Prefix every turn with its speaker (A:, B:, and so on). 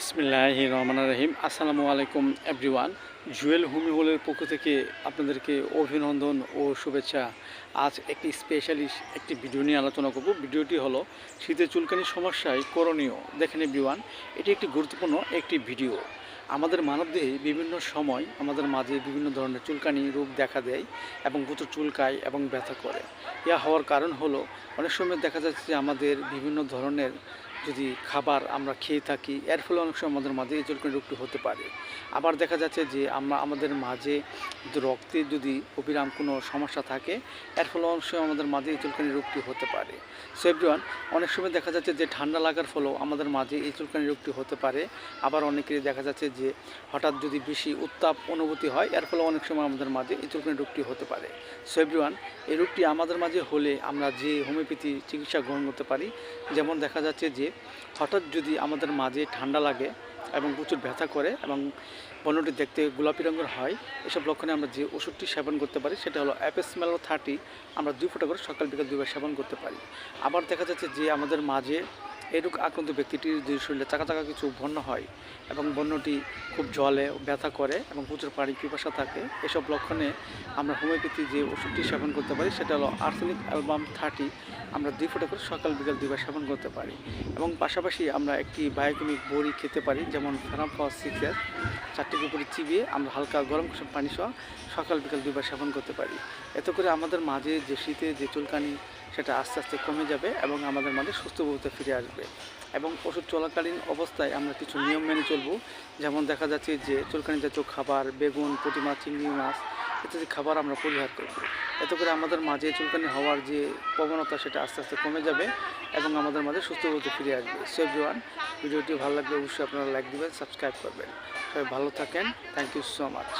A: বিসমিল্লাহ রহমান রহিম। আসসালামু আলাইকুম, এভরিওয়ান। জুয়েল হুমি হলের পক্ষ থেকে আপনাদেরকে অভিনন্দন ও শুভেচ্ছা। আজ একটি স্পেশালিস্ট একটি ভিডিও নিয়ে আলোচনা করব। ভিডিওটি হলো, শীতের চুলকানির সমস্যায় করণীয়। দেখেন এভরিওয়ান এটি একটি গুরুত্বপূর্ণ একটি ভিডিও আমাদের মানবদেহে বিভিন্ন সময় আমাদের মাঝে বিভিন্ন ধরনের চুলকানি রোগ দেখা দেয় এবং প্রচুর চুলকায় এবং ব্যথা করে। ইয়া হওয়ার কারণ হলো, অনেক সময় দেখা যাচ্ছে যে আমাদের বিভিন্ন ধরনের যদি খাবার আমরা খেয়ে থাকি, এর ফলে অনেক সময় আমাদের মাঝে এই চুলকানি রোগটি হতে পারে। আবার দেখা যাচ্ছে যে, আমরা, আমাদের মাঝে রক্তে যদি অবিরাম কোনো সমস্যা থাকে, এর ফলে অনেক সময় আমাদের মাঝে এই চুলকানি রোগটি হতে পারে। সো অনেক সময় দেখা যাচ্ছে যে, ঠান্ডা লাগার ফলেও আমাদের মাঝে এই চুলকানি রোগটি হতে পারে। আবার অনেকেরই দেখা যাচ্ছে যে, হঠাৎ যদি বেশি উত্তাপ অনুভূতি হয়, এর ফলে অনেক সময় আমাদের মাঝে এই চুলকানি রোগটি হতে পারে। সো এই রোগটি আমাদের মাঝে হলে আমরা যে হোমিওপ্যাথি চিকিৎসা গ্রহণ করতে পারি, যেমন দেখা যাচ্ছে যে হঠাৎ যদি আমাদের মাঝে ঠান্ডা লাগে এবং প্রচুর ব্যথা করে এবং পণ্যটি দেখতে গোলাপি রঙের হয়, এসব লক্ষণে আমরা যে ওষুধটি সেবন করতে পারি সেটা হলো অ্যাপেসমেলো থার্টি, আমরা দুই ফোঁটা করে সকাল বিকাল দুইবার সেবন করতে পারি। আবার দেখা যাচ্ছে যে আমাদের মাঝে এই রোগ আক্রান্ত ব্যক্তিটির যদি শরীরে চাকা চাকা কিছু বন্য হয় এবং বন্যটি খুব জলে ব্যথা করে এবং প্রচুর পানি পিপাসা থাকে, এসব লক্ষণে আমরা হোমিওপ্যাথি যে ওষুধটি সেবন করতে পারি সেটা হলো আর্সেনিক অ্যালবাম থার্টি আমরা দুই ফোঁটা করে সকাল, বিকাল দুইবার সেবন করতে পারি এবং পাশাপাশি আমরা একটি বায়োকেমিক বড়ি খেতে পারি যেমন ফেরাম পাওয়ার সিক্সের চারটির উপরে চিবিয়ে আমরা হালকা গরম কুসুম পানি সহ সকাল, বিকাল দুইবার সেবন করতে পারি। এতে করে আমাদের মাঝে যে শীতে যে চুলকানি সেটা আস্তে আস্তে কমে যাবে এবং আমাদের মাঝে সুস্থ বলতে ফিরে আসবে। এবং ওষুধ চলাকালীন অবস্থায় আমরা কিছু নিয়ম মেনে চলবো। যেমন দেখা যাচ্ছে যে চুলকানি জাতীয় খাবার, বেগুন প্রতিমা চিংড়ি মাছ ইত্যাদি খাবার আমরা পরিহার করব। এতে করে আমাদের মাঝে চুলকানি হওয়ার যে প্রবণতা সেটা আস্তে আস্তে কমে যাবে এবং আমাদের মাঝে সুস্থ বলতে ফিরে আসবে। সেভ জোয়ান ভিডিওটি ভালো লাগলে অবশ্যই আপনারা লাইক দিবেন সাবস্ক্রাইব করবেন। সবাই ভালো থাকেন। Thank you so much